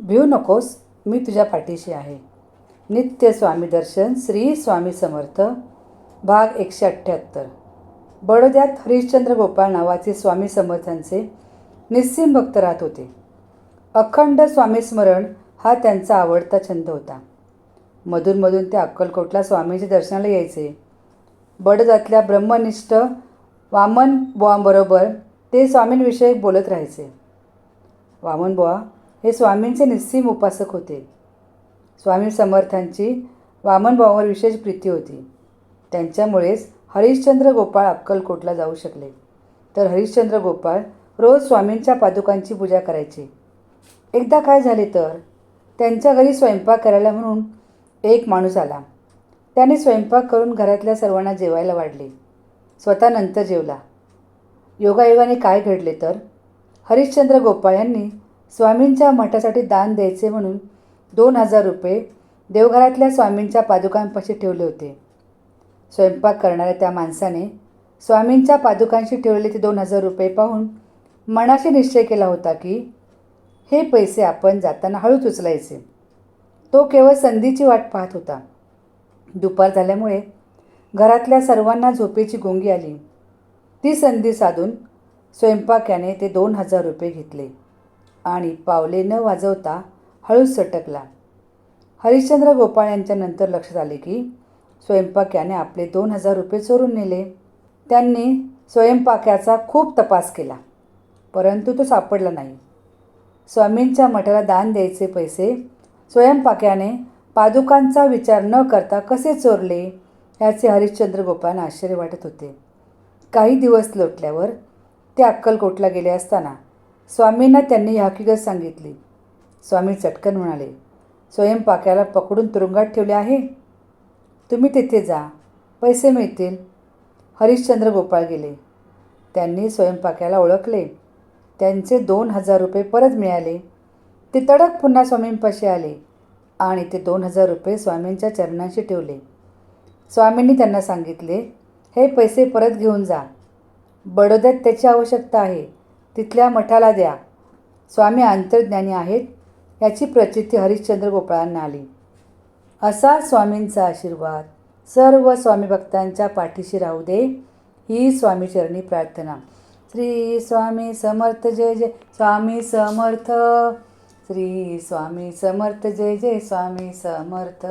भिऊ नकोस मी तुझ्या पाठीशी आहे. नित्य स्वामी दर्शन श्री स्वामी समर्थ भाग एकशे अठ्ठ्याहत्तर. बडोद्यात हरिश्चंद्र गोपाळ नावाचे स्वामी समर्थांचे निस्सीम भक्त राहत होते. अखंड स्वामी स्मरण हा त्यांचा आवडता छंद होता. मधूनमधून ते अक्कलकोटला स्वामींच्या दर्शनाला यायचे. बडोद्यातल्या ब्रह्मनिष्ठ वामन बुवांबरोबर ते स्वामींविषयी बोलत राहायचे. वामन बुवा हे स्वामींचे निस्सीम उपासक होते. स्वामी समर्थांची वामनभावावर विशेष प्रीती होती. त्यांच्यामुळेच हरिश्चंद्र गोपाळ अक्कलकोटला जाऊ शकले. तर हरिश्चंद्र गोपाळ रोज स्वामींच्या पादुकांची पूजा करायचे. एकदा काय झाले तर? त्यांच्या घरी स्वयंपाक करायला म्हणून एक माणूस आला. त्याने स्वयंपाक करून घरातल्या सर्वांना जेवायला वाढले. स्वतः नंतर जेवला. योगायोगाने काय घडले तर? हरिश्चंद्र गोपाळ यांनी स्वामींच्या मठासाठी दान द्यायचे म्हणून दोन हजार रुपये देवघरातल्या स्वामींच्या पादुकांपाशी ठेवले होते. स्वयंपाक करणाऱ्या त्या माणसाने स्वामींच्या पादुकांशी ठेवलेले ते दोन हजार रुपये पाहून मनाशी निश्चय केला होता की हे पैसे आपण जाताना हळूच उचलायचे. तो केवळ संधीची वाट पाहत होता. दुपार झाल्यामुळे घरातल्या सर्वांना झोपेची गुंगी आली. ती संधी साधून स्वयंपाक्याने ते दोन हजार रुपये घेतले. आणि पावले न वाजवता हळूच सटकला. हरिश्चंद्र गोपाळ यांच्या नंतर लक्षात आले की स्वयंपाक्याने आपले दोन हजार रुपये चोरून नेले. त्यांनी स्वयंपाक्याचा खूप तपास केला परंतु तो सापडला नाही. स्वामींच्या मठाला दान द्यायचे पैसे स्वयंपाक्याने पादुकांचा विचार न करता कसे चोरले याचे हरिश्चंद्र गोपाळांना आश्चर्य वाटत होते. काही दिवस लोटल्यावर ते अक्कलकोटला गेले असताना स्वामींना त्यांनी हकीकत सांगितली. स्वामी चटकन म्हणाले स्वयंपाक्याला पकडून तुरुंगात ठेवले आहे? तुम्ही तिथे जा. पैसे मिळतील. हरिश्चंद्र गोपाळ गेले. त्यांनी स्वयंपाक्याला ओळखले. त्यांचे दोन हजार रुपये परत मिळाले. ते तडक पुन्हा स्वामींपाशी आले आणि ते दोन हजार रुपये स्वामींच्या चरणाशी ठेवले. स्वामींनी त्यांना सांगितले हे पैसे परत घेऊन जा. बडोद्यात त्याची आवश्यकता आहे. तिथल्या मठाला द्या. स्वामी अंतर्ज्ञानी आहेत याची प्रचिती हरिश्चंद्र गोपाळांना आली. असा स्वामींचा आशीर्वाद सर्व स्वामी भक्तांच्या पाठीशी राहू दे ही स्वामीचरणी प्रार्थना. श्री स्वामी समर्थ जय जय स्वामी समर्थ. श्री स्वामी समर्थ जय जय स्वामी समर्थ.